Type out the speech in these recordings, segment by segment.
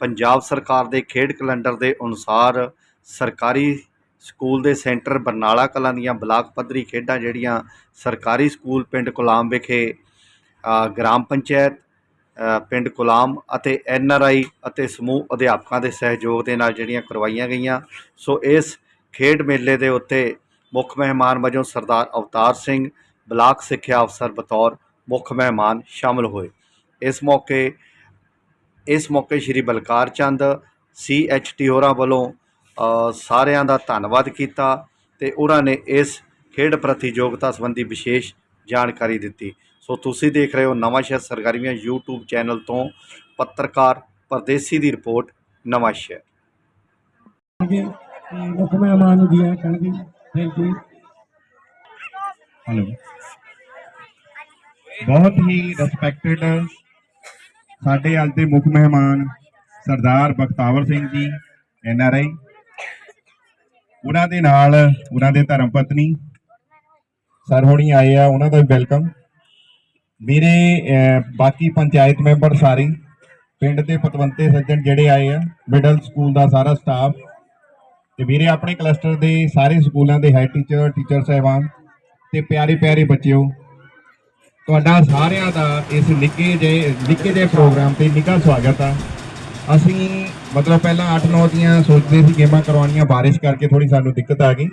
ਪੰਜਾਬ ਸਰਕਾਰ ਦੇ ਖੇਡ ਕੈਲੰਡਰ ਦੇ ਅਨੁਸਾਰ ਸਰਕਾਰੀ ਸਕੂਲ ਦੇ ਸੈਂਟਰ ਬਰਨਾਲਾ ਕਲਾਂ ਦੀਆਂ ਬਲਾਕ ਪੱਧਰੀ ਖੇਡਾਂ ਜਿਹੜੀਆਂ ਸਰਕਾਰੀ ਸਕੂਲ ਪਿੰਡ ਕੁਲਾਮ ਵਿਖੇ ਅ, ਗ੍ਰਾਮ ਪੰਚਾਇਤ ਪਿੰਡ ਕੁਲਾਮ ਅਤੇ ਐਨ ਆਰ ਆਈ ਅਤੇ ਸਮੂਹ ਅਧਿਆਪਕਾਂ ਦੇ ਸਹਿਯੋਗ ਦੇ ਨਾਲ ਜਿਹੜੀਆਂ ਕਰਵਾਈਆਂ ਗਈਆਂ। ਸੋ ਇਸ ਖੇਡ ਮੇਲੇ ਦੇ ਉੱਤੇ ਮੁੱਖ ਮਹਿਮਾਨ ਵਜੋਂ ਸਰਦਾਰ ਅਵਤਾਰ ਸਿੰਘ ਬਲਾਕ ਸਿੱਖਿਆ ਅਫਸਰ ਬਤੌਰ ਮੁੱਖ ਮਹਿਮਾਨ ਸ਼ਾਮਲ ਹੋਏ। ਇਸ ਮੌਕੇ ਇਸ ਮੌਕੇ Shri Balkar Chand C H T ਹੋਰਾਂ ਵੱਲੋਂ ਸਾਰਿਆਂ ਦਾ ਧੰਨਵਾਦ ਕੀਤਾ ਤੇ ਉਹਨਾਂ ਨੇ ਇਸ ਖੇਡ ਪ੍ਰਤੀਯੋਗਤਾ ਸੰਬੰਧੀ ਵਿਸ਼ੇਸ਼ ਜਾਣਕਾਰੀ ਦਿੱਤੀ। ਸੋ ਤੁਸੀਂ ਦੇਖ ਰਹੇ ਹੋ ਨਵਾਂ ਸ਼ਹਿਰ ਸਰਗਰਮੀਆਂ YouTube ਚੈਨਲ ਤੋਂ ਪੱਤਰਕਾਰ ਪਰਦੇਸੀ ਦੀ ਰਿਪੋਰਟ, ਨਵਾਂ ਸ਼ਹਿਰ। ਮੁੱਖ ਮਹਿਮਾਨ ਨੂੰ ਦਿਆ ਕਰਾਂਗੇ ਥੈਂਕ ਯੂ ਹੈਲੋ। ਬਹੁਤ ਹੀ ਰਿਸਪੈਕਟਡ ਸਾਡੇ ਅੱਜ ਦੇ ਮੁੱਖ ਮਹਿਮਾਨ ਸਰਦਾਰ ਬਖਤਾਵਰ ਸਿੰਘ ਜੀ, ਐਨ ਆਰ ਆਈ। ਉਹਨਾਂ ਦੇ ਨਾਲ ਉਹਨਾਂ ਦੇ ਧਰਮ ਪਤਨੀ ਸਰ ਹੋਣੀ ਆਏ ਆ, ਉਹਨਾਂ ਦਾ ਵੈਲਕਮ। ਮੇਰੇ ਬਾਕੀ ਪੰਚਾਇਤ ਮੈਂਬਰ ਸਾਰੇ, ਪਿੰਡ ਦੇ ਪਤਵੰਤੇ ਸੱਜਣ ਜਿਹੜੇ ਆਏ ਆ ਮਿਡਲ ਸਕੂਲ ਦਾ ਸਾਰਾ ਸਟਾਫ ਤੇ ਮੇਰੇ ਆਪਣੇ ਕਲਸਟਰ ਦੇ ਸਾਰੇ ਸਕੂਲਾਂ ਦੇ ਹੈਡ ਟੀਚਰ ਟੀਚਰ ਸਾਹਿਬਾਨ ਤੇ ਪਿਆਰੇ ਪਿਆਰੇ ਬੱਚਿਓ ਤੁਹਾਡਾ ਸਾਰਿਆਂ ਦਾ ਇਸ ਨਿੱਕੇ ਜਿਹੇ ਨਿੱਕੇ ਜਿਹੇ ਪ੍ਰੋਗਰਾਮ ਤੇ ਨਿੱਘਾ ਸਵਾਗਤ ਆ। ਅਸੀਂ ਮਤਲਬ ਪਹਿਲਾਂ 8-9 ਦੀਆਂ ਸੋਚਦੇ ਸੀ ਗੇਮਾਂ ਕਰਵਾਉਣੀਆਂ, ਬਾਰਿਸ਼ ਕਰਕੇ ਥੋੜੀ ਸਾਨੂੰ ਦਿੱਕਤ ਆ ਗਈ।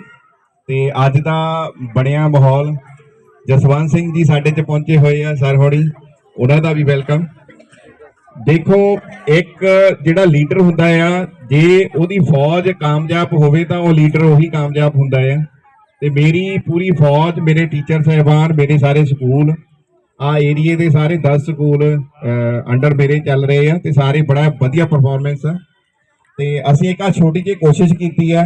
ਤੇ ਅੱਜ ਦਾ ਬਣਿਆ ਮਾਹੌਲ, ਜਸਵੰਤ ਸਿੰਘ ਜੀ ਸਾਡੇ ਚ ਪਹੁੰਚੇ ਹੋਏ ਆ ਸਰ ਹੋਣੀ ਉਹਨਾਂ ਦਾ ਵੀ ਵੈਲਕਮ। ਦੇਖੋ, ਇੱਕ ਜਿਹੜਾ ਲੀਡਰ ਹੁੰਦਾ ਆ, ਜੇ ਉਹਦੀ ਫੌਜ ਕਾਮਯਾਬ ਹੋਵੇ ਤਾਂ ਉਹ ਲੀਡਰ ਉਹੀ ਕਾਮਯਾਬ ਹੁੰਦਾ ਆ। ਤੇ ਮੇਰੀ ਪੂਰੀ ਫੌਜ, ਮੇਰੇ ਟੀਚਰ ਸਹਿਬਾਨ, ਮੇਰੇ ਸਾਰੇ ਸਕੂਲ ਆ ਏਰੀਏ ਦੇ ਸਾਰੇ 10 ਸਕੂਲ ਅੰਡਰ ਮੇਰੇ ਚੱਲ ਰਹੇ ਆ ਤੇ ਸਾਰੇ ਬੜਾ ਵਧੀਆ ਪਰਫਾਰਮੈਂਸ ਆ। ਤੇ ਅਸੀਂ ਇੱਕ ਆ ਛੋਟੀ ਜਿਹੀ ਕੋਸ਼ਿਸ਼ ਕੀਤੀ ਆ।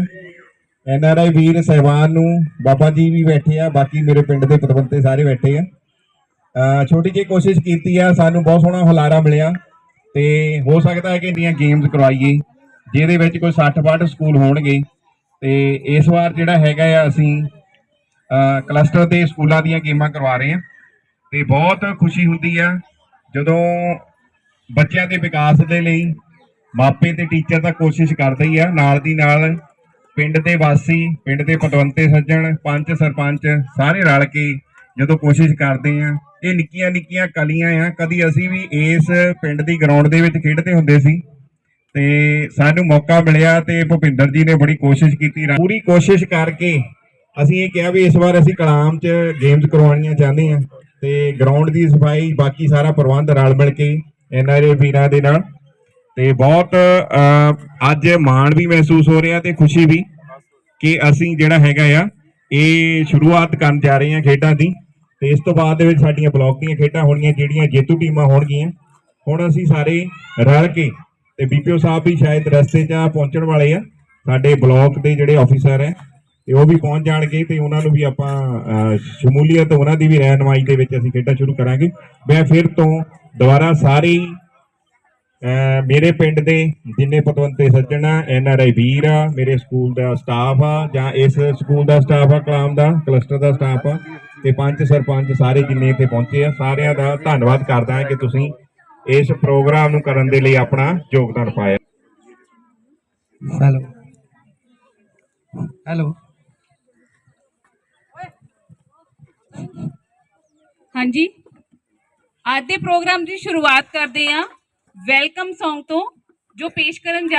ਐਨ ਆਰ ਆਈ ਵੀਰ ਸਹਿਬਾਨ ਨੂੰ, ਬਾਬਾ ਜੀ ਵੀ ਬੈਠੇ ਆ, ਬਾਕੀ ਮੇਰੇ ਪਿੰਡ ਦੇ ਪਤਵੰਤੇ ਸਾਰੇ ਬੈਠੇ ਆ। ਛੋਟੀ ਜਿਹੀ ਕੋਸ਼ਿਸ਼ ਕੀਤੀ ਆ, ਸਾਨੂੰ ਬਹੁਤ ਸੋਹਣਾ ਹੁਲਾਰਾ ਮਿਲਿਆ। ਤੇ ਹੋ ਸਕਦਾ ਹੈ ਕਿ ਇੰਨੀਆਂ ਗੇਮਸ ਕਰਵਾਈਏ, ਜਿਹਦੇ ਵਿੱਚ ਕੋਈ 60 62 ਸਕੂਲ ਹੋਣਗੇ। ਤੇ ਇਸ ਵਾਰ ਜਿਹੜਾ ਹੈਗਾ ਆ, ਅਸੀਂ ਕਲਸਟਰ ਦੇ ਸਕੂਲਾਂ ਦੀਆਂ ਗੇਮਾਂ ਕਰਵਾ ਰਹੇ ਹਾਂ ਤੇ ਬਹੁਤ ਖੁਸ਼ੀ ਹੁੰਦੀ ਆ ਜਦੋਂ ਬੱਚਿਆਂ ਦੇ ਵਿਕਾਸ ਦੇ ਲਈ ਮਾਪੇ ਤੇ ਟੀਚਰ ਤਾਂ ਕੋਸ਼ਿਸ਼ ਕਰਦੇ ਹੀ ਆ, ਨਾਲ ਦੀ ਨਾਲ ਪਿੰਡ ਦੇ ਵਾਸੀ, ਪਿੰਡ ਦੇ ਪਤਵੰਤੇ ਸੱਜਣ, ਪੰਚ ਸਰਪੰਚ ਸਾਰੇ ਰਲ ਕੇ ਜਦੋਂ ਕੋਸ਼ਿਸ਼ ਕਰਦੇ ਆ, ਇਹ ਨਿੱਕੀਆਂ ਨਿੱਕੀਆਂ ਕਲੀਆਂ ਆ, ਕਦੀ ਅਸੀਂ ਵੀ ਇਸ ਪਿੰਡ ਦੀ ਗਰਾਊਂਡ ਦੇ ਵਿੱਚ ਖੇਡਦੇ ਹੁੰਦੇ ਸੀ ਤੇ ਸਾਨੂੰ ਮੌਕਾ ਮਿਲਿਆ ਤੇ ਭੁਪਿੰਦਰ ਜੀ ਨੇ ਬੜੀ ਕੋਸ਼ਿਸ਼ ਕੀਤੀ ਪੂਰੀ ਕੋਸ਼ਿਸ਼ ਕਰਕੇ ਅਸੀਂ ਇਹ ਕਿਹਾ ਵੀ ਇਸ ਵਾਰ ਅਸੀਂ ਕਲਾਮ 'ਚ ਗੇਮਸ ਕਰਵਾਉਣੀਆਂ ਚਾਹੁੰਦੇ ਆ। ਤੇ ਗਰਾਊਂਡ ਦੀ ਸਫ਼ਾਈ, ਬਾਕੀ ਸਾਰਾ ਪ੍ਰਬੰਧ ਰਲ ਮਿਲ ਕੇ ਐਨਆਰਏ ਵੀਰਾਂ ਦੇ ਨਾਲ। ਤੇ ਬਹੁਤ ਅੱਜ ਮਾਣ ਵੀ ਮਹਿਸੂਸ ਹੋ ਰਿਹਾ ਤੇ ਖੁਸ਼ੀ ਵੀ ਕਿ ਅਸੀਂ ਜਿਹੜਾ ਹੈਗਾ ਆ, ਇਹ ਸ਼ੁਰੂਆਤ ਕਰਨ ਜਾ ਰਹੇ ਹਾਂ ਖੇਡਾਂ ਦੀ। ਤੇ ਇਸ ਤੋਂ ਬਾਅਦ ਦੇ ਵਿੱਚ ਸਾਡੀਆਂ ਬਲਾਕ ਦੀਆਂ ਖੇਡਾਂ ਹੋਣਗੀਆਂ, ਜਿਹੜੀਆਂ ਜੇਤੂ ਟੀਮਾਂ ਹੋਣਗੀਆਂ। ਹੁਣ ਅਸੀਂ ਸਾਰੇ ਰਲ ਕੇ, ਤੇ ਬੀਪੀਓ ਸਾਹਿਬ ਵੀ ਸ਼ਾਇਦ ਰਸਤੇ 'ਚ ਪਹੁੰਚਣ ਵਾਲੇ ਆ। ਸਾਡੇ ਬਲਾਕ ਦੇ ਜਿਹੜੇ ਆਫੀਸਰ ਹੈ ਤੇ ਉਹ ਵੀ ਪਹੁੰਚ ਜਾਣਗੇ ਤੇ ਉਹਨਾਂ ਨੂੰ ਵੀ ਆਪਾਂ ਸ਼ਮੂਲੀਅਤ ਉਹਨਾਂ ਦੀ ਵੀ ਰਹਿਨਮਾਈ ਦੇ ਵਿੱਚ ਅਸੀਂ ਖੇਡਾਂ ਸ਼ੁਰੂ ਕਰਾਂਗੇ। ਮੈਂ ਫਿਰ ਤੋਂ ਦੁਬਾਰਾ ਸਾਰੇ ਮੇਰੇ ਪਿੰਡ ਦੇ ਜਿੰਨੇ ਪਤਵੰਤੇ ਸੱਜਣ ਆ, ਐਨ ਆਰ ਆਈ ਵੀਰ ਆ, ਮੇਰੇ ਸਕੂਲ ਦਾ ਸਟਾਫ ਆ, ਜਾਂ ਇਸ ਸਕੂਲ ਦਾ ਸਟਾਫ ਆ, ਕਲਾਮ ਦਾ, ਕਲਸਟਰ ਦਾ ਸਟਾਫ ਆ, ਤੇ ਪੰਚ ਸਰਪੰਚ ਸਾਰੇ ਜਿੰਨੇ ਇੱਥੇ ਪਹੁੰਚੇ ਆ, ਸਾਰਿਆਂ ਦਾ ਧੰਨਵਾਦ ਕਰਦਾ ਹਾਂ ਕਿ ਤੁਸੀਂ ਇਸ ਪ੍ਰੋਗਰਾਮ ਨੂੰ ਕਰਨ ਦੇ ਲਈ ਆਪਣਾ ਯੋਗਦਾਨ ਪਾਇਆ। ਹੈਲੋ। ਹੈਲੋ। ਹਾਂਜੀ। ਅੱਜ ਦੇ ਪ੍ਰੋਗਰਾਮ ਦੀ ਸ਼ੁਰੂਆਤ ਕਰਦੇ ਹਾਂ। ਵੈਲਕਮ Song ਤੋਂ, ਜੋ ਪੇਸ਼ ਕਰਨ ਜਾ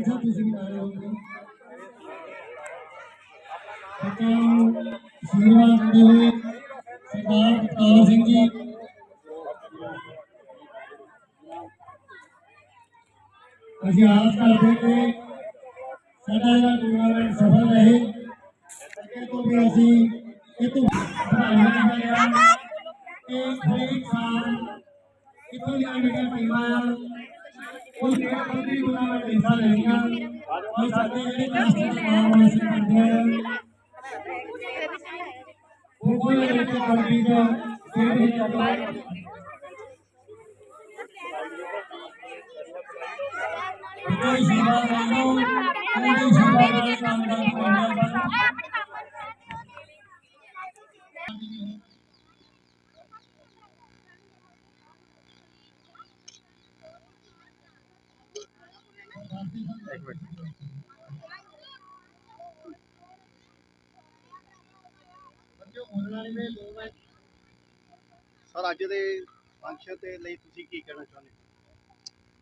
ਸਤਿ ਤੁਸੀਂ ਵੀ ਨਾਲ ਹੋਗੇ ਬੱਚਿਆਂ ਨੂੰ ਅਸ਼ੀਰਵਾਦ ਦਿੰਦੇ ਹੋਏ ਸਰਦਾਰ ਬਖਤਾਵਰ ਸਿੰਘ ਜੀ। ਅਸੀਂ ਆਸ ਕਰਦੇ ਕਿ ਸਾਡਾ ਜਿਹੜਾ ਟੂਰਨਾਮੈਂਟ ਸਫਲ ਰਹੇ। ਅੱਗੇ ਤੋਂ ਵੀ ਅਸੀਂ ਇਹ ਤੋਂ ਵਧਾਈਆਂ ਦਿੰਦੇ ਹਾਂ ਕਿ ਹਰੇਕ ਸਾਲ ਕਿਤੋਂ ਦੀਆਂ ਜਿਹੜੀਆਂ ਟੀਮਾਂ ਉਹ ਜਿਹੜਾ ਕੋਈ ਟੂਰਨਾਮੈਂਟ ਹਿੱਸਾ ਲੈਣੀਆਂ ਉਹ ਸਾਡੇ ਜਿਹੜੇ ਕਲਾਸਿਕ ਨਾਮ ਹਾਸਲ ਕਰਦੇ ਆ ਉਹ ਕੋਈ ਇੱਕ ਕਬੱਡੀ ਦਾ ਸਟੇਟ ਹੀ ਕਰਦਾ ਕੋਈ ਸੇਵਾ ਕਰੋ ਕੋਈ ਸੇਵਾ ਦਾ ਕਰੋ ਸਰ ਅੱਜ ਦੇ ਫੰਕਸ਼ਨ ਦੇ ਲਈ ਤੁਸੀਂ ਕੀ ਕਹਿਣਾ ਚਾਹੁੰਦੇ ਹੋ?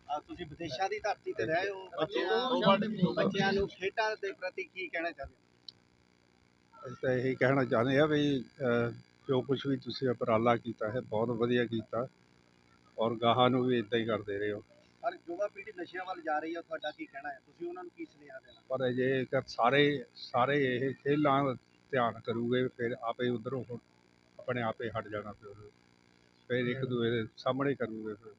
ਆ ਤੁਸੀਂ ਵਿਦੇਸ਼ਾਂ ਦੀ ਧਰਤੀ ਤੇ ਰਹੇ ਹੋ ਬੱਚਿਆਂ ਬੱਚਿਆਂ ਨੂੰ ਖੇਡਾਂ ਦੇ ਪ੍ਰਤੀ ਕੀ ਕਹਿਣਾ ਚਾਹੁੰਦੇ ਹੋ? ਅਸੀਂ ਤਾਂ ਇਹੀ ਕਹਿਣਾ ਚਾਹੁੰਦੇ ਆ ਵੀ ਜੋ ਕੁਝ ਵੀ ਤੁਸੀਂ ਉਪਰਾਲਾ ਕੀਤਾ ਹੈ ਬਹੁਤ ਵਧੀਆ ਕੀਤਾ। ਔਰ ਗਾਹਾਂ ਨੂੰ ਵੀ ਇਦਾਂ ਹੀ ਕਰਦੇ ਰਹੋ। ਪਰ ਯੁਵਾ ਪੀੜ੍ਹੀ ਨਸ਼ਿਆਂ ਵੱਲ ਜਾ ਰਹੀ ਹੈ ਤੁਹਾਡਾ ਕੀ ਕਹਿਣਾ ਹੈ? ਤੁਸੀਂ ਉਹਨਾਂ ਨੂੰ ਕੀ ਸੁਨੇਹਾ ਦੇਣਾ? ਪਰ ਜੇਕਰ ਸਾਰੇ ਸਾਰੇ ਇਹ ਖੇਲਾਂ ਵੱਲ ਧਿਆਨ ਕਰੂਗੇ ਫਿਰ ਆਪੇ ਉਧਰੋਂ ਆਪਣੇ ਆਪੇ ਹਟ ਜਾਣਾ ਫਿਰ ਫਿਰ ਇੱਕ ਦੂਏ ਦੇ ਸਾਹਮਣੇ ਕਰੂਗੇ ਫਿਰ।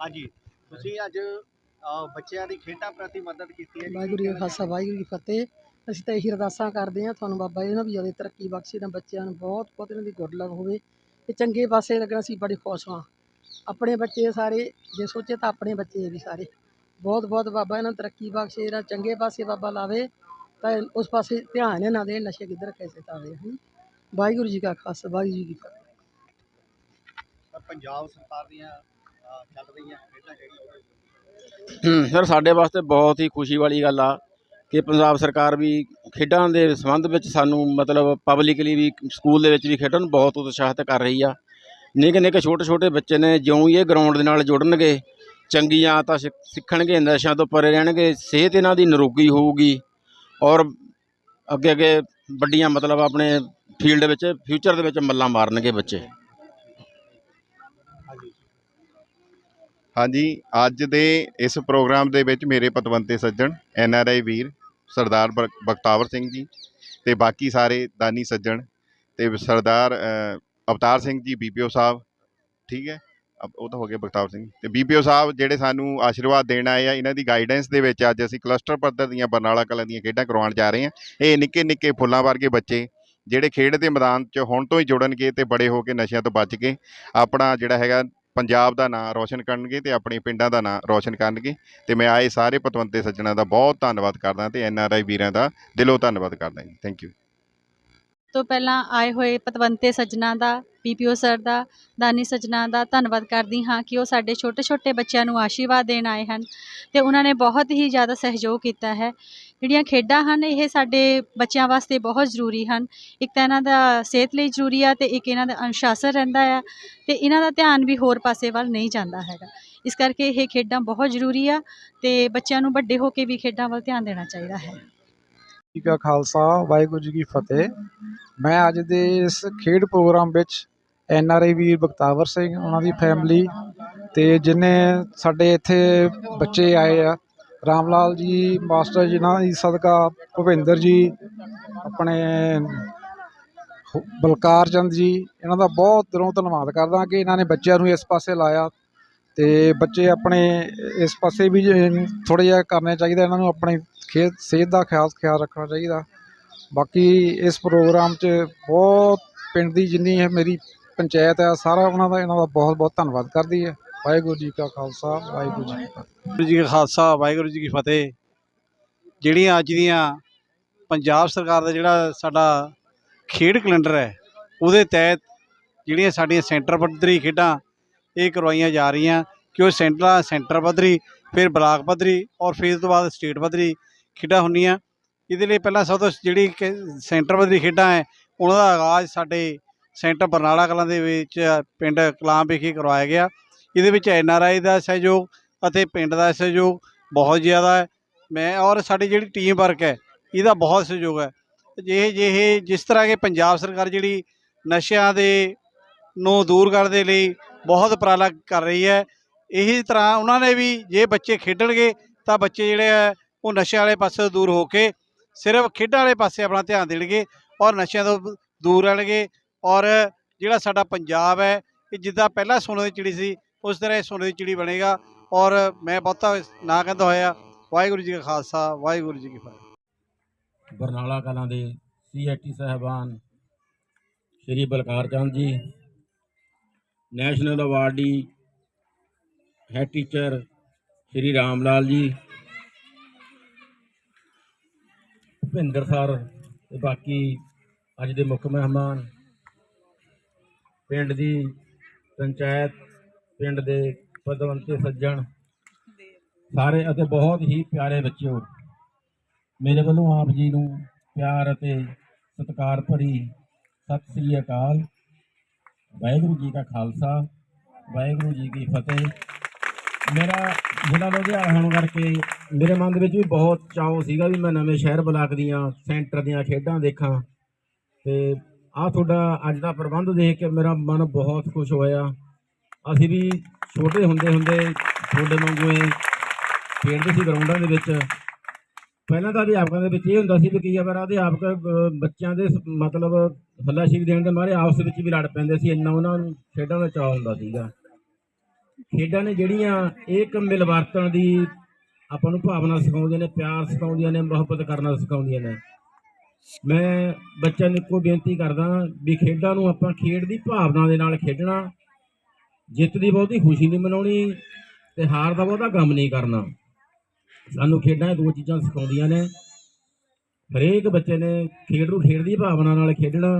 ਹਾਂਜੀ ਤੁਸੀਂ ਅੱਜ ਅ, ਬੱਚਿਆਂ ਦੀ ਖੇਡਾਂ ਪ੍ਰਤੀ ਮਦਦ ਕੀਤੀ ਹੈ। ਵਾਹਿਗੁਰੂ ਜੀ ਕਾ ਖਾਲਸਾ ਵਾਹਿਗੁਰੂ ਜੀ ਕੀ ਫਤਿਹ। ਅਸੀਂ ਤਾਂ ਇਹੀ ਅਰਦਾਸਾਂ ਕਰਦੇ ਹਾਂ ਤੁਹਾਨੂੰ ਬਾਬਾ ਜੀ ਨੇ ਵੀ ਜ਼ਿਆਦਾ ਤਰੱਕੀ ਬਖਸ਼ੇ ਤਾਂ ਬੱਚਿਆਂ ਨੂੰ ਬਹੁਤ ਬਹੁਤ ਇਹਨਾਂ ਦੀ ਗੁੱਡ ਲੱਗ ਹੋਵੇ। ਤੇ ਚੰਗੇ ਪਾਸੇ ਲੱਗਣਾ ਅਸੀਂ ਬੜੇ ਖੁਸ਼ ਹਾਂ। ਆਪਣੇ ਬੱਚੇ ਸਾਰੇ ਜੇ ਸੋਚੇ ਤਾਂ ਆਪਣੇ ਬੱਚੇ ਵੀ ਸਾਰੇ। ਬਹੁਤ ਬਹੁਤ ਬਾਬਾ ਇਹਨਾਂ ਨੂੰ ਤਰੱਕੀ ਬਖਸ਼ੇ ਇਹਨਾਂ ਚੰਗੇ ਪਾਸੇ ਬਾਬਾ ਲਾਵੇ ਤਾਂ ਉਸ ਪਾਸੇ ਧਿਆਨ ਇਹਨਾਂ ਦੇ ਨਸ਼ੇ ਕਿੱਧਰ ਕੈਸੇ ਤਾਵੇ ਹਨ। ਵਾਹਿਗੁਰੂ ਜੀ ਕਾ ਖਾਲਸਾ ਵਾਹਿਗੁਰੂ ਜੀ ਕੀ ਫਤਿਹ। ਪਰ ਪੰਜਾਬ ਸਰਕਾਰ ਦੀਆਂ ਚੱਲ ਰਹੀਆਂ ਖੇਡਾਂ ਜਿਹੜੀਆਂ ਸਰ ਸਾਡੇ ਵਾਸਤੇ ਬਹੁਤ ਹੀ ਖੁਸ਼ੀ ਵਾਲੀ ਗੱਲ ਆ ਕਿ ਪੰਜਾਬ ਸਰਕਾਰ ਵੀ ਖੇਡਾਂ ਦੇ ਸੰਬੰਧ ਵਿੱਚ ਸਾਨੂੰ ਮਤਲਬ ਪਬਲਿਕਲੀ ਵੀ ਸਕੂਲ ਦੇ ਵਿੱਚ ਵੀ ਖੇਡਾਂ ਨੂੰ ਬਹੁਤ ਉਤਸ਼ਾਹਿਤ ਕਰ ਰਹੀ ਆ। ਨਿੱਕੇ ਨਿੱਕੇ ਛੋਟੇ ਛੋਟੇ ਬੱਚੇ ਨੇ ਜਿਉਂ ਹੀ ਇਹ ਗਰਾਊਂਡ ਦੇ ਨਾਲ ਜੁੜਨਗੇ, ਚੰਗੀਆਂ ਤਾਂ ਸਿੱਖ- ਸਿੱਖਣਗੇ, ਨਸ਼ਿਆਂ ਤੋਂ ਪਰੇ ਰਹਿਣਗੇ, ਸਿਹਤ ਇਹਨਾਂ ਦੀ ਨਿਰੋਗੀ ਹੋਊਗੀ ਔਰ ਅੱਗੇ ਅੱਗੇ ਵੱਡੀਆਂ ਮਤਲਬ ਆਪਣੇ ਫੀਲਡ ਵਿੱਚ ਫਿਊਚਰ ਦੇ ਵਿੱਚ ਮੱਲਾਂ ਮਾਰਨਗੇ ਬੱਚੇ। ਹਾਂਜੀ, ਅੱਜ ਦੇ ਇਸ ਪ੍ਰੋਗਰਾਮ ਦੇ ਵਿੱਚ ਮੇਰੇ ਪਤਵੰਤੇ ਸੱਜਣ, ਐਨ ਆਰ ਆਈ ਵੀਰ, ਸਰਦਾਰ ਬਖ- ਬਖਤਾਵਰ ਸਿੰਘ ਜੀ ਤੇ ਬਾਕੀ ਸਾਰੇ ਦਾਨੀ ਸੱਜਣ ਤੇ ਸਰਦਾਰ ਅਵਤਾਰ ਸਿੰਘ ਜੀ ਬੀਪੀਓ ਸਾਹਿਬ, ਠੀਕ ਹੈ? ਅਬ ਉਹ ਤਾਂ ਹੋ ਗਿਆ ਬਖਤਾਵਰ ਸਿੰਘ। ਤੇ ਬੀਪੀਓ ਸਾਹਿਬ ਜਿਹੜੇ ਸਾਨੂੰ ਆਸ਼ੀਰਵਾਦ ਦੇਣ ਆਏ ਆ, ਇਹਨਾਂ ਦੀ ਗਾਈਡੈਂਸ ਦੇ ਵਿੱਚ ਅੱਜ ਅਸੀਂ ਕਲਸਟਰ ਪੱਧਰ ਦੀਆਂ ਬਰਨਾਲਾ ਕਲਾਂ ਦੀਆਂ ਖੇਡਾਂ ਕਰਵਾਉਣ ਜਾ ਰਹੇ ਹਾਂ। ਇਹ ਨਿੱਕੇ ਨਿੱਕੇ ਫੁੱਲਾਂ ਵਰਗੇ ਬੱਚੇ, ਜਿਹੜੇ ਖੇਡ ਦੇ ਮੈਦਾਨ 'ਚ ਹੁਣ ਤੋਂ ਹੀ ਜੁੜਨਗੇ ਤੇ ਬੜੇ ਹੋ ਕੇ ਨਸ਼ਿਆਂ ਤੋਂ ਬਚ ਕੇ ਆਪਣਾ ਜਿਹੜਾ ਹੈਗਾ ਪੰਜਾਬ ਦਾ ਨਾਂ ਰੌਸ਼ਨ ਕਰਨਗੇ ਤੇ ਆਪਣੇ ਪਿੰਡਾਂ ਦਾ ਨਾਂ ਰੌਸ਼ਨ ਕਰਨਗੇ। ਤੇ ਮੈਂ ਆਏ ਸਾਰੇ ਪਤਵੰਤੇ ਸੱਜਣਾ ਦਾ ਬਹੁਤ ਧੰਨਵਾਦ ਕਰਦਾ ਤੇ ਐਨ ਆਰ ਆਈ ਵੀਰਾਂ ਦਾ ਦਿਲੋਂ ਧੰਨਵਾਦ ਕਰਦਾ ਜੀ। ਥੈਂਕ ਯੂ ਤੋਂ ਪਹਿਲਾਂ ਆਏ ਹੋਏ ਪਤਵੰਤੇ ਸੱਜਣਾ ਦਾ ਪੀਪੀਓ ਸਰ ਦਾ, ਦਾਨੀ ਸੱਜਣਾ ਦਾ ਧੰਨਵਾਦ ਕਰਦੀ ਹਾਂ ਕਿ ਉਹ ਸਾਡੇ ਛੋਟੇ ਛੋਟੇ ਬੱਚਿਆਂ ਨੂੰ ਆਸ਼ੀਰਵਾਦ ਦੇਣ ਆਏ ਹਨ ਅਤੇ ਉਹਨਾਂ ਨੇ ਬਹੁਤ ਹੀ ਜ਼ਿਆਦਾ ਸਹਿਯੋਗ ਕੀਤਾ ਹੈ। ਜਿਹੜੀਆਂ ਖੇਡਾਂ ਹਨ, ਇਹ ਸਾਡੇ ਬੱਚਿਆਂ ਵਾਸਤੇ ਬਹੁਤ ਜ਼ਰੂਰੀ ਹਨ। ਇੱਕ ਤਾਂ ਇਹਨਾਂ ਦਾ ਸਿਹਤ ਲਈ ਜ਼ਰੂਰੀ ਆ ਅਤੇ ਇੱਕ ਇਹਨਾਂ ਦਾ ਅਨੁਸ਼ਾਸਨ ਰਹਿੰਦਾ ਆ ਅਤੇ ਇਹਨਾਂ ਦਾ ਧਿਆਨ ਵੀ ਹੋਰ ਪਾਸੇ ਵੱਲ ਨਹੀਂ ਜਾਂਦਾ ਹੈਗਾ। ਇਸ ਕਰਕੇ ਇਹ ਖੇਡਾਂ ਬਹੁਤ ਜ਼ਰੂਰੀ ਆ ਅਤੇ ਬੱਚਿਆਂ ਨੂੰ ਵੱਡੇ ਹੋ ਕੇ ਵੀ ਖੇਡਾਂ ਵੱਲ ਧਿਆਨ ਦੇਣਾ ਚਾਹੀਦਾ ਹੈ। ਜੀ ਕਾ ਖਾਲਸਾ, ਵਾਹਿਗੁਰੂ ਜੀ ਕੀ ਫਤਿਹ। ਮੈਂ ਅੱਜ ਦੇ ਇਸ ਖੇਡ ਪ੍ਰੋਗਰਾਮ ਵਿੱਚ ਐਨ ਆਰ ਆਈ ਵੀਰ ਬਖਤਾਵਰ ਸਿੰਘ, ਉਹਨਾਂ ਦੀ ਫੈਮਿਲੀ ਤੇ ਜਿੰਨੇ ਸਾਡੇ ਇੱਥੇ ਬੱਚੇ ਆਏ ਆ ਰਾਮ ਲਾਲ ਜੀ, ਮਾਸਟਰ ਜਿਨ੍ਹਾਂ ਦੀ ਸਦਕਾ ਭੁਪਿੰਦਰ ਜੀ, ਆਪਣੇ ਬਲਕਾਰ ਚੰਦ ਜੀ, ਇਹਨਾਂ ਦਾ ਬਹੁਤ ਦਿਲੋਂ ਧੰਨਵਾਦ ਕਰਦਾ ਕਿ ਇਹਨਾਂ ਨੇ ਬੱਚਿਆਂ ਨੂੰ ਇਸ ਪਾਸੇ ਲਾਇਆ। ਅਤੇ ਬੱਚੇ ਆਪਣੇ ਇਸ ਪਾਸੇ ਵੀ ਥੋੜ੍ਹਾ ਜਿਹਾ ਕਰਨਾ ਚਾਹੀਦਾ, ਇਹਨਾਂ ਨੂੰ ਆਪਣੇ ਖੇਤ ਸਿਹਤ ਦਾ ਖਿਆਲ ਖਿਆਲ ਰੱਖਣਾ ਚਾਹੀਦਾ। ਬਾਕੀ ਇਸ ਪ੍ਰੋਗਰਾਮ 'ਚ ਬਹੁਤ ਪਿੰਡ ਦੀ ਜਿੰਨੀ ਹੈ ਮੇਰੀ ਪੰਚਾਇਤ ਹੈ ਸਾਰਾ ਉਹਨਾਂ ਦਾ, ਇਹਨਾਂ ਦਾ ਬਹੁਤ ਬਹੁਤ ਧੰਨਵਾਦ ਕਰਦੀ ਹੈ ਵਾਹਿਗੁਰੂ ਜੀ ਕਾ ਖਾਲਸਾ, ਵਾਹਿਗੁਰੂ ਜੀ ਕੀ ਫਤਿਹ। ਵਾਹਿਗੁਰੂ ਜੀ ਕਾ ਖਾਲਸਾ, ਵਾਹਿਗੁਰੂ ਜੀ ਕੀ ਫਤਿਹ। ਜਿਹੜੀਆਂ ਅੱਜ ਦੀਆਂ ਪੰਜਾਬ ਸਰਕਾਰ ਦਾ ਜਿਹੜਾ ਸਾਡਾ ਖੇਡ ਕੈਲੰਡਰ ਹੈ, ਉਹਦੇ ਤਹਿਤ ਜਿਹੜੀਆਂ ਸਾਡੀਆਂ ਸੈਂਟਰ ਪੱਧਰੀ ਖੇਡਾਂ ਇਹ ਕਰਵਾਈਆਂ ਜਾ ਰਹੀਆਂ। ਕਿ ਉਹ ਸੈਂਟਰਾਂ, ਸੈਂਟਰ ਪੱਧਰੀ, ਫਿਰ ਬਲਾਕ ਪੱਧਰੀ ਔਰ ਫਿਰ ਇਸ ਤੋਂ ਬਾਅਦ ਸਟੇਟ ਪੱਧਰੀ ਖੇਡਾਂ ਹੁੰਦੀਆਂ। ਇਹਦੇ ਲਈ ਪਹਿਲਾਂ ਸਭ ਤੋਂ ਜਿਹੜੀ ਸੈਂਟਰ ਪੱਧਰੀ ਖੇਡਾਂ ਹੈ, ਉਹਨਾਂ ਦਾ ਆਗਾਜ਼ ਸਾਡੇ ਸੈਂਟਰ ਬਰਨਾਲਾ ਕਲਾਂ ਦੇ ਵਿੱਚ ਪਿੰਡ ਕਲਾਮ ਵਿਖੇ ਕਰਵਾਇਆ ਗਿਆ। ਇਹਦੇ ਵਿੱਚ ਐਨ ਆਰ ਆਈ ਦਾ ਸਹਿਯੋਗ ਅਤੇ ਪਿੰਡ ਦਾ ਸਹਿਯੋਗ ਬਹੁਤ ਜ਼ਿਆਦਾ ਹੈ। ਮੈਂ ਔਰ ਸਾਡੀ ਜਿਹੜੀ ਟੀਮ ਵਰਕ ਹੈ, ਇਹਦਾ ਬਹੁਤ ਸਹਿਯੋਗ ਹੈ। ਜਿਹੇ ਜਿਹੇ ਜਿਸ ਤਰ੍ਹਾਂ ਕਿ ਪੰਜਾਬ ਸਰਕਾਰ ਜਿਹੜੀ ਨਸ਼ਿਆਂ ਦੇ ਨੂੰ ਦੂਰ ਕਰਨ ਦੇ ਲਈ ਬਹੁਤ ਉਪਰਾਲਾ ਕਰ ਰਹੀ ਹੈ। ਇਹੀ ਤਰ੍ਹਾਂ ਉਹਨਾਂ ਨੇ ਵੀ ਜੇ ਬੱਚੇ ਖੇਡਣਗੇ ਤਾਂ ਬੱਚੇ ਜਿਹੜੇ ਆ, ਉਹ ਨਸ਼ਿਆਂ ਵਾਲੇ ਪਾਸੇ ਤੋਂ ਦੂਰ ਹੋ ਕੇ ਸਿਰਫ ਖੇਡਾਂ ਵਾਲੇ ਪਾਸੇ ਆਪਣਾ ਧਿਆਨ ਦੇਣਗੇ ਔਰ ਨਸ਼ਿਆਂ ਤੋਂ ਦੂਰ ਰਹਿਣਗੇ। ਔਰ ਜਿਹੜਾ ਸਾਡਾ ਪੰਜਾਬ ਹੈ, ਇਹ ਜਿੱਦਾਂ ਪਹਿਲਾਂ ਸੋਨੇ ਦੀ ਚਿੜੀ ਸੀ, ਉਸ ਤਰ੍ਹਾਂ ਇਹ ਸੋਨੇ ਦੀ ਚਿੜੀ ਬਣੇਗਾ। ਔਰ ਮੈਂ ਬਹੁਤਾ ਨਾ ਕਹਿੰਦਾ ਹੋਇਆ, ਵਾਹਿਗੁਰੂ ਜੀ ਕਾ ਖਾਲਸਾ, ਵਾਹਿਗੁਰੂ ਜੀ ਕੀ ਫਤਿਹ। ਬਰਨਾਲਾ ਕਲਾਂ ਦੇ ਸੀਐਟੀ ਸਾਹਿਬਾਨ Shri Balkar Chand ji national awardee head teacher Shri Ram Lal ji. Bhupinder sir ਤੇ ਬਾਕੀ ਅੱਜ ਦੇ ਮੁੱਖ ਮਹਿਮਾਨ ਪਿੰਡ ਦੀ ਪੰਚਾਇਤ, ਪਿੰਡ ਦੇ ਪਦਵੰਤੇ ਸੱਜਣ, ਸਾਰੇ ਅਤੇ ਬਹੁਤ ਹੀ ਪਿਆਰੇ ਬੱਚਿਓ, ਮੇਰੇ ਵੱਲੋਂ ਆਪ ਜੀ ਨੂੰ ਪਿਆਰ ਅਤੇ ਸਤਿਕਾਰ ਭਰੀ ਸਤਿ ਸ੍ਰੀ ਅਕਾਲ। ਵਾਹਿਗੁਰੂ ਜੀ ਕਾ ਖਾਲਸਾ, ਵਾਹਿਗੁਰੂ ਜੀ ਕੀ ਫਤਿਹ। ਮੇਰਾ ਜ਼ਿਲ੍ਹਾ ਲੁਧਿਆਣਾ ਹੋਣ ਕਰਕੇ ਮੇਰੇ ਮਨ ਦੇ ਵਿੱਚ ਵੀ ਬਹੁਤ ਚਾਅ ਸੀਗਾ ਵੀ ਮੈਂ ਨਵੇਂ ਸ਼ਹਿਰ ਬਲਾਕ ਦੀਆਂ, ਸੈਂਟਰ ਦੀਆਂ ਖੇਡਾਂ ਦੇਖਾਂ। ਤੇ ਆਹ ਤੁਹਾਡਾ ਅੱਜ ਦਾ ਪ੍ਰਬੰਧ ਦੇਖ ਕੇ ਮੇਰਾ ਮਨ ਬਹੁਤ ਖੁਸ਼ ਹੋਇਆ। ਅਸੀਂ ਵੀ ਛੋਟੇ ਹੁੰਦੇ ਹੁੰਦੇ ਤੁਹਾਡੇ ਵਾਂਗੂ ਇਹ ਖੇਡਦੇ ਸੀ ਗਰਾਊਂਡਾਂ ਦੇ ਵਿੱਚ। ਪਹਿਲਾਂ ਤਾਂ ਅਧਿਆਪਕਾਂ ਦੇ ਵਿੱਚ ਇਹ ਹੁੰਦਾ ਸੀ ਵੀ ਕਈ ਵਾਰ ਅਧਿਆਪਕ ਬੱਚਿਆਂ ਦੇ ਸ- ਮਤਲਬ ਹੱਲਾਸ਼ੇਰੀ ਦੇਣ ਦੇ ਮਾਰੇ ਆਪਸ ਵਿੱਚ ਵੀ ਲੜ ਪੈਂਦੇ ਸੀ, ਇੰਨਾ ਉਹਨਾਂ ਨੂੰ ਖੇਡਾਂ ਦਾ ਚਾਅ ਹੁੰਦਾ ਸੀਗਾ। ਖੇਡਾਂ ਨੇ ਜਿਹੜੀਆਂ ਇੱਕ ਮਿਲਵਰਤਨ ਦੀ ਆਪਾਂ ਨੂੰ ਭਾਵਨਾ ਸਿਖਾਉਂਦੀਆਂ ਨੇ, ਪਿਆਰ ਸਿਖਾਉਂਦੀਆਂ ਨੇ, ਮੁਹੱਬਤ ਕਰਨਾ ਸਿਖਾਉਂਦੀਆਂ ਨੇ। ਮੈਂ ਬੱਚਿਆਂ ਨੂੰ ਇੱਕੋ ਬੇਨਤੀ ਕਰਦਾ ਵੀ ਖੇਡਾਂ ਨੂੰ ਆਪਾਂ ਖੇਡ ਦੀ ਭਾਵਨਾ ਦੇ ਨਾਲ ਖੇਡਣਾ, ਜਿੱਤ ਦੀ ਬਹੁਤੀ ਖੁਸ਼ੀ ਨਹੀਂ ਮਨਾਉਣੀ ਤੇ ਹਾਰ ਦਾ ਬਹੁਤਾ ਗਮ ਨਹੀਂ ਕਰਨਾ। ਸਾਨੂੰ ਖੇਡਾਂ ਦੋ ਚੀਜ਼ਾਂ ਸਿਖਾਉਂਦੀਆਂ ਨੇ। ਹਰੇਕ ਬੱਚੇ ਨੇ ਖੇਡ ਨੂੰ ਖੇਡ ਦੀ ਭਾਵਨਾ ਨਾਲ ਖੇਡਣਾ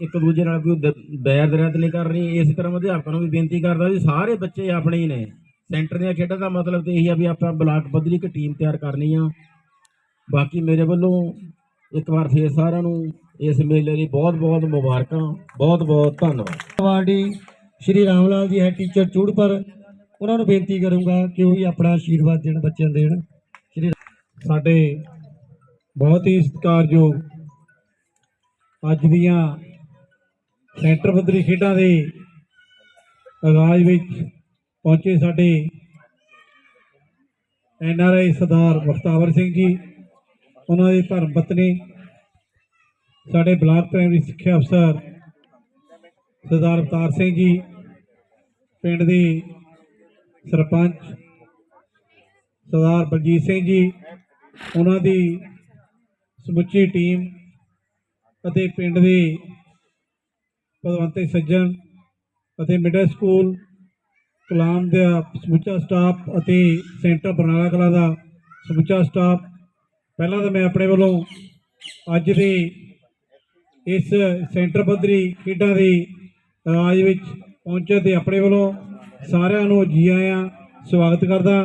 ਇੱਕ ਦੂਜੇ ਨਾਲ ਕੋਈ ਬੈਰ ਦਰਦ ਨਹੀਂ ਕਰਨੀ ਇਸੇ ਤਰ੍ਹਾਂ ਅਧਿਆਪਕਾਂ ਨੂੰ ਵੀ ਬੇਨਤੀ ਕਰਦਾ ਵੀ ਸਾਰੇ ਬੱਚੇ ਆਪਣੇ ਹੀ ਨੇ। ਸੈਂਟਰ ਦੀਆਂ ਖੇਡਾਂ ਦਾ ਮਤਲਬ ਤੇ ਇਹੀ ਆ ਵੀ ਆਪਾਂ ਬਲਾਕ ਪੱਧਰੀ ਇੱਕ ਟੀਮ ਤਿਆਰ ਕਰਨੀ ਆ। ਬਾਕੀ ਮੇਰੇ ਵੱਲੋਂ ਇੱਕ ਵਾਰ ਫੇਰ ਸਾਰਿਆਂ ਨੂੰ ਇਸ ਮੇਲੇ ਲਈ ਬਹੁਤ ਬਹੁਤ ਮੁਬਾਰਕਾਂ ਬਹੁਤ ਬਹੁਤ ਧੰਨਵਾਦ। ਅਵਾਰਡੀ ਸ਼੍ਰੀ ਰਾਮ ਲਾਲ ਜੀ ਹੈ ਟੀਚਰ ਚੂੜਪੁਰ। ਉਹਨਾਂ ਨੂੰ ਬੇਨਤੀ ਕਰੂੰਗਾ ਕਿ ਉਹ ਵੀ ਆਪਣਾ ਆਸ਼ੀਰਵਾਦ ਦੇਣ ਬੱਚਿਆਂ ਨੂੰ ਦੇਣ। ਸ਼੍ਰੀ ਸਾਡੇ ਬਹੁਤ ਹੀ ਸਤਿਕਾਰਯੋਗ ਅੱਜ ਦੀਆਂ ਸੈਂਟਰ ਪੱਧਰੀ ਖੇਡਾਂ ਦੇ ਆਗਾਜ਼ ਵਿੱਚ ਪਹੁੰਚੇ ਸਾਡੇ ਐਨ ਆਰ ਆਈ ਸਰਦਾਰ ਬਖਤਾਵਰ ਸਿੰਘ ਜੀ, ਉਹਨਾਂ ਦੇ ਧਰਮ ਪਤਨੀ, ਸਾਡੇ ਬਲਾਕ ਪ੍ਰਾਇਮਰੀ ਸਿੱਖਿਆ ਅਫਸਰ ਸਰਦਾਰ ਅਵਤਾਰ ਸਿੰਘ ਜੀ, ਪਿੰਡ ਦੇ ਸਰਪੰਚ ਸਰਦਾਰ ਬਲਜੀਤ ਸਿੰਘ ਜੀ, ਉਹਨਾਂ ਦੀ ਸਮੁੱਚੀ ਟੀਮ ਅਤੇ ਪਿੰਡ ਦੇ ਭਗਵੰਤੇ ਸੱਜਣ ਅਤੇ ਮਿਡਲ ਸਕੂਲ ਕਲਾਮ ਦਾ ਸਮੁੱਚਾ ਸਟਾਫ ਅਤੇ ਸੈਂਟਰ ਬਰਨਾਲਾ ਕਲਾ ਦਾ ਸਮੁੱਚਾ ਸਟਾਫ ਪਹਿਲਾਂ ਤਾਂ ਮੈਂ ਆਪਣੇ ਵੱਲੋਂ ਅੱਜ ਦੇ ਇਸ ਸੈਂਟਰ ਪੱਧਰੀ ਖੇਡਾਂ ਦੀ ਰਾਜ ਵਿੱਚ ਪਹੁੰਚੇ ਤੇ ਆਪਣੇ ਵੱਲੋਂ ਸਾਰਿਆਂ ਨੂੰ ਜੀ ਆਇਆਂ ਸਵਾਗਤ ਕਰਦਾ।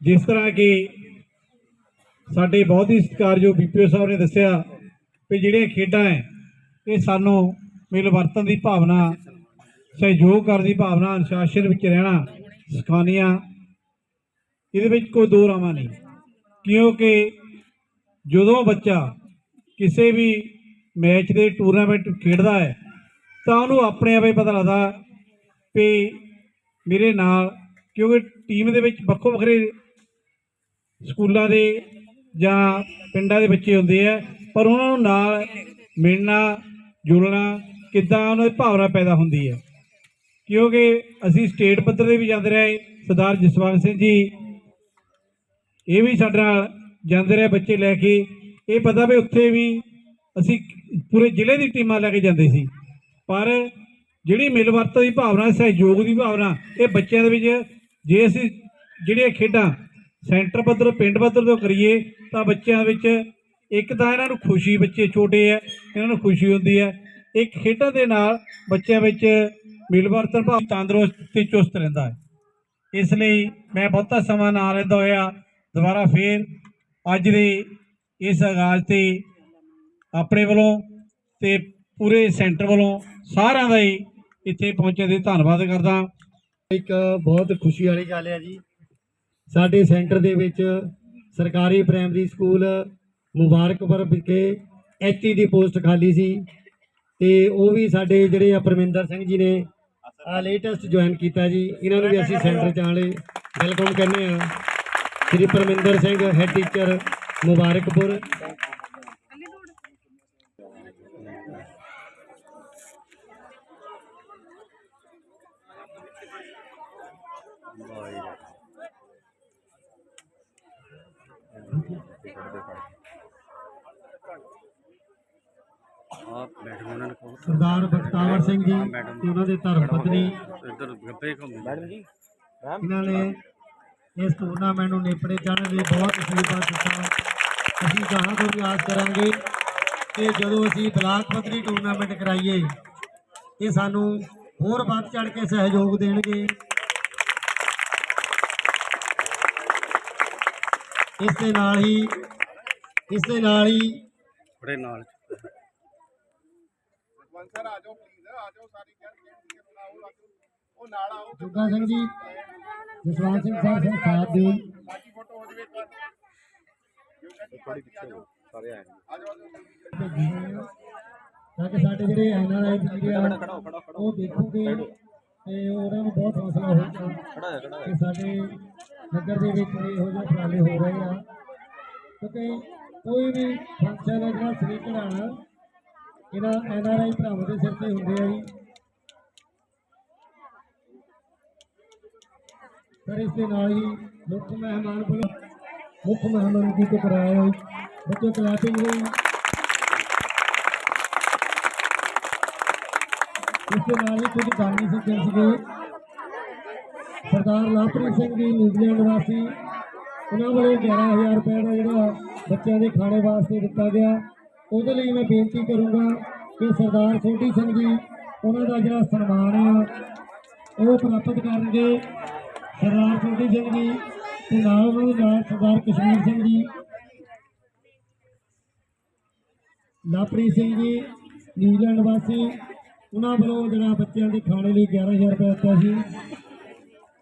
ਜਿਸ ਤਰ੍ਹਾਂ ਕਿ ਸਾਡੇ ਬਹੁਤ ਹੀ ਸਤਿਕਾਰਯੋਗ ਬੀਪੀਓ ਸਾਹਿਬ ਨੇ ਦੱਸਿਆ ਵੀ ਜਿਹੜੀਆਂ ਖੇਡਾਂ ਹੈ ਇਹ ਸਾਨੂੰ ਮਿਲ ਵਰਤਨ ਦੀ ਭਾਵਨਾ, ਸਹਿਯੋਗ ਕਰਨ ਦੀ ਭਾਵਨਾ, ਅਨੁਸ਼ਾਸਨ ਵਿੱਚ ਰਹਿਣਾ ਸਿਖਾਉਂਦੀਆਂ। ਇਹਦੇ ਵਿੱਚ ਕੋਈ ਦੋ ਰਾਵਾਂ ਨਹੀਂ। ਕਿਉਂਕਿ ਜਦੋਂ ਬੱਚਾ ਕਿਸੇ ਵੀ ਮੈਚ ਦੇ ਟੂਰਨਾਮੈਂਟ ਖੇਡਦਾ ਹੈ ਤਾਂ ਉਹਨੂੰ ਆਪਣੇ ਆਪੇ ਪਤਾ ਲੱਗਦਾ ਵੀ ਮੇਰੇ ਨਾਲ, ਕਿਉਂਕਿ ਟੀਮ ਦੇ ਵਿੱਚ ਵੱਖੋ ਵੱਖਰੇ ਸਕੂਲਾਂ ਦੇ ਜਾਂ ਪਿੰਡਾਂ ਦੇ ਬੱਚੇ ਹੁੰਦੇ ਆ, ਪਰ ਉਹਨਾਂ ਨੂੰ ਨਾਲ ਮਿਲਣਾ ਜੁੜਨਾ ਕਿੱਦਾਂ ਉਹਨਾਂ ਦੀ ਭਾਵਨਾ ਪੈਦਾ ਹੁੰਦੀ ਹੈ ਕਿਉਂਕਿ ਅਸੀਂ ਸਟੇਟ ਪੱਧਰ ਤੇ ਵੀ ਜਾਂਦੇ ਰਹੇ, ਸਰਦਾਰ ਜਸਵੰਤ ਸਿੰਘ ਜੀ। ਇਹ ਵੀ ਸਾਡੇ ਨਾਲ ਜਾਂਦੇ ਰਹੇ ਬੱਚੇ ਲੈ ਕੇ। ਇਹ ਪਤਾ ਵੀ ਉੱਥੇ ਵੀ ਅਸੀਂ ਪੂਰੇ ਜ਼ਿਲ੍ਹੇ ਦੀ ਟੀਮਾਂ ਲੈ ਕੇ ਜਾਂਦੇ ਸੀ। ਪਰ ਜਿਹੜੀ ਮਿਲਵਰਤਨ ਦੀ ਭਾਵਨਾ, ਸਹਿਯੋਗ ਦੀ ਭਾਵਨਾ, ਇਹ ਬੱਚਿਆਂ ਦੇ ਵਿੱਚ ਜੇ ਅਸੀਂ ਜਿਹੜੀਆਂ ਖੇਡਾਂ ਸੈਂਟਰ ਪੱਧਰ, ਪਿੰਡ ਪੱਧਰ ਤੋਂ ਕਰੀਏ ਤਾਂ ਬੱਚਿਆਂ ਵਿੱਚ ਇੱਕ ਤਾਂ ਇਹਨਾਂ ਨੂੰ ਖੁਸ਼ੀ ਬੱਚੇ ਛੋਟੇ ਆ, ਇਹਨਾਂ ਨੂੰ ਖੁਸ਼ੀ ਹੁੰਦੀ ਹੈ ਇੱਕ ਖੇਡਾਂ ਦੇ ਨਾਲ ਬੱਚਿਆਂ ਵਿੱਚ ਮਿਲਵਰਤਨ ਭਾਵ ਤੰਦਰੁਸਤ ਤੇ ਚੁਸਤ ਰਹਿੰਦਾ ਹੈ। ਇਸ ਲਈ ਮੈਂ ਬਹੁਤਾ ਸਮਾਂ ਨਾ ਲੈਂਦਾ ਹੋਇਆ, ਦੁਬਾਰਾ ਫੇਰ ਅੱਜ ਦੇ ਇਸ ਆਗਾਜ਼ ਤੇ ਆਪਣੇ ਵੱਲੋਂ ਤੇ ਪੂਰੇ ਸੈਂਟਰ ਵੱਲੋਂ ਸਾਰਿਆਂ ਦਾ ਹੀ ਇੱਥੇ ਪਹੁੰਚਣ ਦੇ ਧੰਨਵਾਦ ਕਰਦਾ। ਇੱਕ ਬਹੁਤ ਖੁਸ਼ੀ ਵਾਲੀ ਗੱਲ ਹੈ ਜੀ। ਸਾਡੇ ਸੈਂਟਰ ਦੇ ਵਿੱਚ ਸਰਕਾਰੀ ਪ੍ਰਾਇਮਰੀ ਸਕੂਲ ਮੁਬਾਰਕਪੁਰ ਵਿਖੇ ਐਚਟੀ ਦੀ ਪੋਸਟ ਖਾਲੀ ਸੀ ਤੇ ਉਹ ਵੀ ਸਾਡੇ ਜਿਹੜੇ ਆ ਪਰਮਿੰਦਰ ਸਿੰਘ ਜੀ ਨੇ ਆ ਲੇਟੈਸਟ ਜੁਆਇਨ ਕੀਤਾ ਜੀ। ਇਹਨਾਂ ਨੂੰ ਵੀ ਅਸੀਂ ਸੈਂਟਰ ਚ ਆਉਣ ਲਈ ਵੈਲਕਮ ਕਹਿੰਦੇ ਆ ਸ੍ਰੀ ਪਰਮਿੰਦਰ ਸਿੰਘ ਹੈਡ ਟੀਚਰ ਮੁਬਾਰਕਪੁਰ। ਸਰਦਾਰ ਬਖਤਾਵਰ ਸਿੰਘ ਜੀ ਤੇ ਉਹਨਾਂ ਦੇ ਧਰਮ ਪਤਨੀ। ਇਹਨਾਂ ਨੇ ਇਸ ਟੂਰਨਾਮੈਂਟ ਨੂੰ ਨੇਪਰੇ ਚੜ੍ਹਨ ਲਈ ਬਹੁਤ ਅਸੂਲਤਾ ਕੀਤਾ ਅਸੀਂ ਗਾਹਾਂ ਤੋਂ ਵੀ ਆਸ ਕਰਾਂਗੇ ਕਿ ਜਦੋਂ ਅਸੀਂ ਬਲਾਕ ਪੱਧਰੀ ਟੂਰਨਾਮੈਂਟ ਕਰਾਈਏ ਇਹ ਸਾਨੂੰ ਹੋਰ ਵੱਧ ਚੜ੍ਹ ਕੇ ਸਹਿਯੋਗ ਦੇਣਗੇ। ਇਸ ਦੇ ਨਾਲ ਹੀ ਇਸ ਦੇ ਨਾਲ ਹੀ ਬੜੇ ਨਾਲ ਜੁੱਗਾ ਸਿੰਘ ਜੀ ਜਸਵੰਤ ਸਿੰਘ ਸਾਹਿਬ ਸਿੰਘ ਸਾਥ ਦੇ ਤਾਂ। ਕਿ ਸਾਡੇ ਜਿਹੜੇ ਐਨਆਰਆਈ ਵੀਰ ਆ ਉਹ ਦੇਖੋਗੇ ਤੇ ਉਹਨਾਂ ਨੂੰ ਬਹੁਤ ਹੌਸਲਾ ਹੋਊਗਾ ਕਿ ਸਾਡੇ ਨਗਰ ਦੇ ਵਿੱਚ ਇਹੋ ਜਿਹੇ ਉਪਰਾਲੇ ਹੋ ਰਹੇ ਆ। ਕਿਉਂਕਿ ਕੋਈ ਵੀ ਫੰਕਸ਼ਨ ਹੈ ਜਿਹੜਾ ਸ੍ਰੀ ਕਢਾਣਾ ਇਹਨਾਂ ਆਈ ਭਰਾਵਾਂ ਦੇ ਸਿਰ ਤੇ ਹੁੰਦੇ ਆ ਜੀ। ਸਰ ਇਸ ਦੇ ਨਾਲ ਹੀ ਮੁੱਖ ਮਹਿਮਾਨ ਵੱਲੋਂ ਮੁੱਖ ਮਹਿਮਾਨ ਦੀ ਤੇ ਕਰਾਇਆ ਹੋਈ ਬੱਚੇ ਕਲਾਸਿੰਗ ਹੋਈ। ਇਸ ਦੇ ਨਾਲ ਹੀ ਕੁਝ ਦਾਨੀ ਸੱਜਣ ਸੀਗੇ। ਸਰਦਾਰ ਲਵਪ੍ਰੀਤ ਸਿੰਘ ਜੀ ਨਿਊਜ਼ੀਲੈਂਡ ਵਾਸੀ ਉਹਨਾਂ ਵੱਲੋਂ 11000 ਰੁਪਏ ਦਾ ਜਿਹੜਾ ਬੱਚਿਆਂ ਦੇ ਖਾਣੇ ਵਾਸਤੇ ਦਿੱਤਾ ਗਿਆ। ਉਹਦੇ ਲਈ ਮੈਂ ਬੇਨਤੀ ਕਰੂੰਗਾ ਕਿ ਸਰਦਾਰ ਸੋਢੀ ਸਿੰਘ ਜੀ, ਉਹਨਾਂ ਦਾ ਜਿਹੜਾ ਸਨਮਾਨ ਆ, ਉਹ ਪ੍ਰਾਪਤ ਕਰਨਗੇ। ਸਰਦਾਰ ਸੋਢੀ ਸਿੰਘ ਜੀ ਤੇ ਨਾਲ ਉਹਨਾਂ ਦੇ ਨਾਲ ਸਰਦਾਰ ਕਸ਼ਮੀਰ ਸਿੰਘ ਜੀ। ਲਵਪ੍ਰੀਤ ਸਿੰਘ ਜੀ ਨਿਊਜ਼ੀਲੈਂਡ ਵਾਸੀ ਉਹਨਾਂ ਵੱਲੋਂ ਜਿਹੜਾ ਬੱਚਿਆਂ ਦੇ ਖਾਣੇ ਲਈ 11000 ਰੁਪਏ ਦਿੱਤਾ ਸੀ।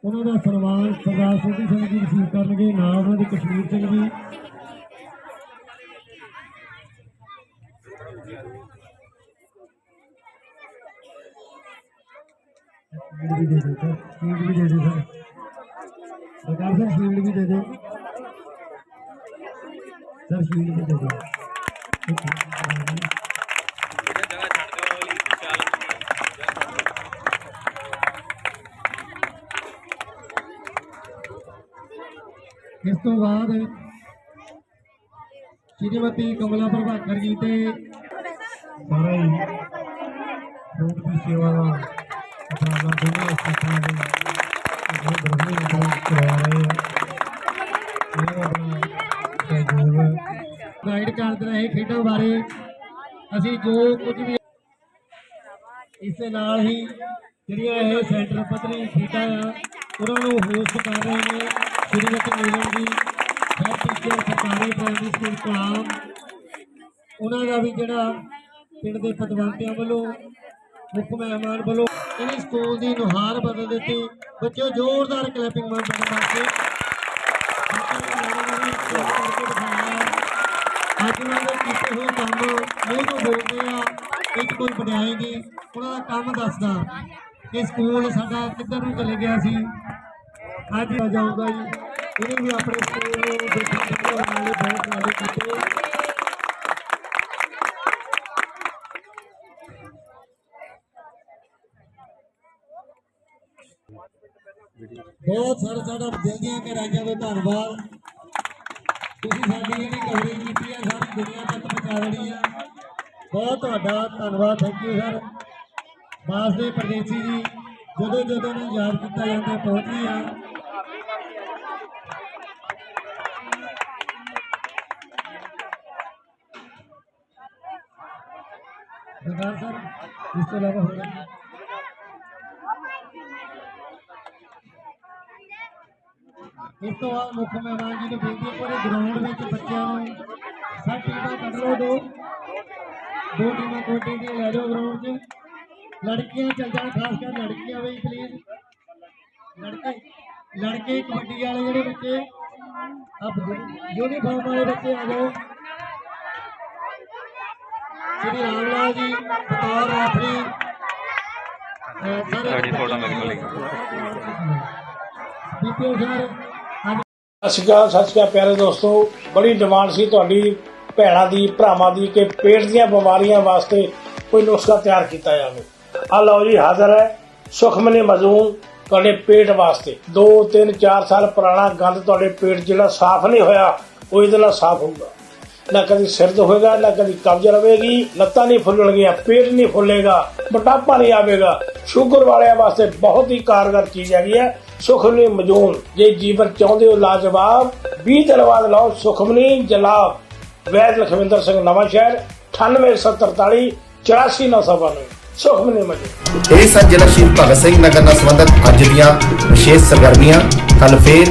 ਉਹਨਾਂ ਦਾ ਸਨਮਾਨ ਸਰਦਾਰ ਸੋਢੀ ਸਿੰਘ ਜੀ ਰਿਸੀਵ ਕਰਨਗੇ, ਨਾਲ ਉਹਨਾਂ ਦੇ ਕਸ਼ਮੀਰ ਸਿੰਘ ਜੀ ਸ਼ੀਲਡ ਵੀ ਦੇ ਦਿਓ ਸਰ ਸ਼ੀਲਡ ਵੀ ਦੇ ਦਿਓ ਸਰ। ਸਰਕਾਰ ਸਰ ਸ਼ੀਲਡ ਵੀ ਦੇ ਦਿਓ। ਸਰ ਸ਼ੀਲਡ ਵੀ ਦੇ ਦਿਓ ਇਸ ਤੋਂ ਬਾਅਦ ਸ਼੍ਰੀਮਤੀ ਕਮਲਾ ਪ੍ਰਭਾਕਰ ਜੀ ਤੇ ਸਾਰਾ ਹੀ ਫੂਡ ਦੀ ਸੇਵਾ ਦਾ ਉਪਰਾਲਾ ਦੋਵੇਂ ਸਥਾਨਾਂ ਦੇ ਬਹੁਤ ਬਰਹਮੀ ਨਾਲ ਕਰਵਾ ਰਹੇ ਆ। ਇਹ ਆਪਣਾ ਸਹਿਯੋਗ ਗਾਈਡ ਕਰਦੇ ਰਹੇ ਖੇਡਾਂ ਬਾਰੇ। ਅਸੀਂ ਜੋ ਕੁਝ ਵੀ ਇਸ ਨਾਲ ਹੀ ਜਿਹੜੀਆਂ ਇਹ ਸੈਂਟਰ ਪੱਧਰੀ ਖੇਡਾਂ ਆ, ਉਹਨਾਂ ਨੂੰ ਹੋਸਟ ਕਰ ਰਹੇ ਨੇ। ਸ਼੍ਰੀਮਤੀ ਨੀਲਮ ਜੀ। ਹੈਡ ਟੀਚਰ ਸਰਕਾਰੀ ਪ੍ਰਾਇਮਰੀ ਸਕੂਲ ਕਲਾਮ, ਉਹਨਾਂ ਦਾ ਵੀ ਜਿਹੜਾ ਪਿੰਡ ਦੇ ਪਦਵੰਤਿਆਂ ਵੱਲੋਂ, ਮੁੱਖ ਮਹਿਮਾਨ ਵੱਲੋਂ ਇਹਨੇ ਸਕੂਲ ਦੀ ਨੁਹਾਰ ਬਦਲ ਦਿੱਤੀ। ਬੱਚਿਓ, ਜ਼ੋਰਦਾਰ ਕਲੈਪਿੰਗ ਮਾਰ ਬਣ ਵਾਸਤੇ। ਅੱਜ ਉਹਨਾਂ ਦੇ ਕੀਤੇ ਹੋਏ ਕੰਮ ਮੂੰਹ ਤੋਂ ਬੋਲਦੇ ਆ ਇਹ ਕੋਈ ਵਡਿਆਈ ਉਹਨਾਂ ਦਾ ਕੰਮ ਦੱਸਦਾ ਕਿ ਸਕੂਲ ਸਾਡਾ ਕਿੱਧਰ ਨੂੰ ਚਲੇ ਗਿਆ ਸੀ। ਅੱਜ ਆ ਜਾਊਗਾ ਜੀ। ਇਹਨੇ ਵੀ ਆਪਣੇ ਸਕੂਲ ਨੂੰ ਦੇਖਣ ਦੇ ਵਾਲੇ ਬਹੁਤ ਨਾਲੇ ਕੀਤੇ। ਬਹੁਤ ਸਾਰਾ ਸਾਡਾ ਦਿਲ ਦੀਆਂ ਗਹਿਰਾਈਆਂ ਤੋਂ ਧੰਨਵਾਦ। ਤੁਸੀਂ ਸਾਡੀ ਜਿਹੜੀ ਕਵਰੇਜ ਕੀਤੀ ਹੈ ਸਾਰੀ ਦੁਨੀਆ ਤੱਕ ਪਹੁੰਚਾ ਦੇਣੀ ਹੈ ਬਹੁਤ ਤੁਹਾਡਾ ਧੰਨਵਾਦ ਥੈਂਕ ਯੂ ਸਰ ਬਾਸ ਦੇ ਪ੍ਰਦੇਸੀ ਜੀ ਜਦੋਂ ਜਦੋਂ ਨੂੰ ਯਾਦ ਕੀਤਾ ਜਾਂਦਾ, ਪਹੁੰਚਦੇ ਆ ਸਰਦਾਰ ਸਰ ਇਸ ਤੋਂ ਇਲਾਵਾ ਹੋਰ ਕੀ? ਇਸ ਤੋਂ ਬਾਅਦ ਮੁੱਖ ਮਹਿਮਾਨ ਜੀ ਨੂੰ ਬੇਨਤੀ ਹੈ ਪੂਰੇ ਗਰਾਊਂਡ ਵਿੱਚ ਬੱਚਿਆਂ ਨੂੰ ਸਭ ਟੀਮਾਂ ਕੱਢ ਲਓ ਦੋ ਦੋ ਟੀਮਾਂ ਕੋਟੇ ਦੀਆਂ ਲੈ ਜਾਓ ਗਰਾਊਂਡ 'ਚ ਲੜਕੀਆਂ ਚੱਲ ਜਾਣ ਖਾਸ ਕਰ ਲੜਕੀਆਂ ਵੀ ਪਲੀਜ਼ ਲੜਕੇ ਲੜਕੇ ਕਬੱਡੀ ਵਾਲੇ ਜਿਹੜੇ ਬੱਚੇ, ਆਪ ਯੂਨੀਫਾਰਮ ਵਾਲੇ ਬੱਚੇ ਆ ਜਾਓ। ਸ਼੍ਰੀ ਰਾਮ ਲਾਲ ਜੀ ਬਤੌਰ ਰੈਫਰੀ ਸਾਡੀ ਫੋਟੋ ਮੇਰੇ ਕੋਲ ਬੀਪੀਓ ਸਰ। ਸਤਿ ਸ਼੍ਰੀ ਅਕਾਲ ਸਤਿ ਸ਼੍ਰੀ ਅਕਾਲ ਪਿਆਰੇ ਦੋਸਤੋ। ਬੜੀ ਡਿਮਾਂਡ ਸੀ ਤੁਹਾਡੀ ਭੈਣਾਂ ਦੀ ਭਰਾਵਾਂ ਦੀ ਕਿ ਪੇਟ ਦੀਆਂ ਬਿਮਾਰੀਆਂ ਵਾਸਤੇ ਕੋਈ ਨੁਸਖਾ ਤਿਆਰ ਕੀਤਾ ਜਾਵੇ। ਆ ਲਓ ਜੀ ਹਾਜ਼ਰ ਹੈ ਸੁਖਮਨੀ ਮਜ਼ੂਮ ਤੁਹਾਡੇ ਪੇਟ ਵਾਸਤੇ। 2 3 4 ਸਾਲ ਪੁਰਾਣਾ ਗੰਦ ਤੁਹਾਡੇ ਪੇਟ ਜਿਹੜਾ ਸਾਫ਼ ਨਹੀਂ ਹੋਇਆ ਉਹ ਇਹਦੇ ਨਾਲ ਸਾਫ਼ ਹੋਊਗਾ ਨਾ ਕਦੀ ਸਿਰਦ ਹੋਏਗਾ ਨਾ ਕਦੀ ਕਬਜ਼ ਰਵੇਗੀ ਲੱਤਾਂ ਨਹੀਂ ਫੁੱਲਣਗੀਆਂ, ਪੇਟ ਨਹੀਂ ਫੁੱਲੇਗਾ, ਮੋਟਾਪਾ ਨਹੀਂ ਆਵੇਗਾ। ਸ਼ੂਗਰ ਵਾਲਿਆਂ ਵਾਸਤੇ ਬਹੁਤ ਹੀ ਕਾਰਗਰ ਚੀਜ਼ ਹੈਗੀ ਹੈ। ਸੁਖਮਨੀ ਮਜੂਨ ਜੇ ਜੀਵਨ ਚਾਹੁੰਦੇ ਹੋ ਲਾਜਵਾਬ 20 ਦਿਨ ਬਾਅਦ ਸੁਖਮਨੀ ਜਲਾਬ। ਵੈਦ ਲਖਵਿੰਦਰ ਸਿੰਘ ਨਵਾਂ ਸ਼ਹਿਰ 9843 84992 ਸੁਖਮਨੀ ਮਜੂਨ ਇਹ ਸਨ ਜ਼ਿਲ੍ਹਾ ਸ਼ਹੀਦ ਭਗਤ ਸਿੰਘ ਨਗਰ ਨਾਲ ਸੰਬੰਧਿਤ ਅੱਜ ਦੀਆਂ ਵਿਸ਼ੇਸ਼ ਸਰਗਰਮੀਆਂ। ਕੱਲ ਫੇਰ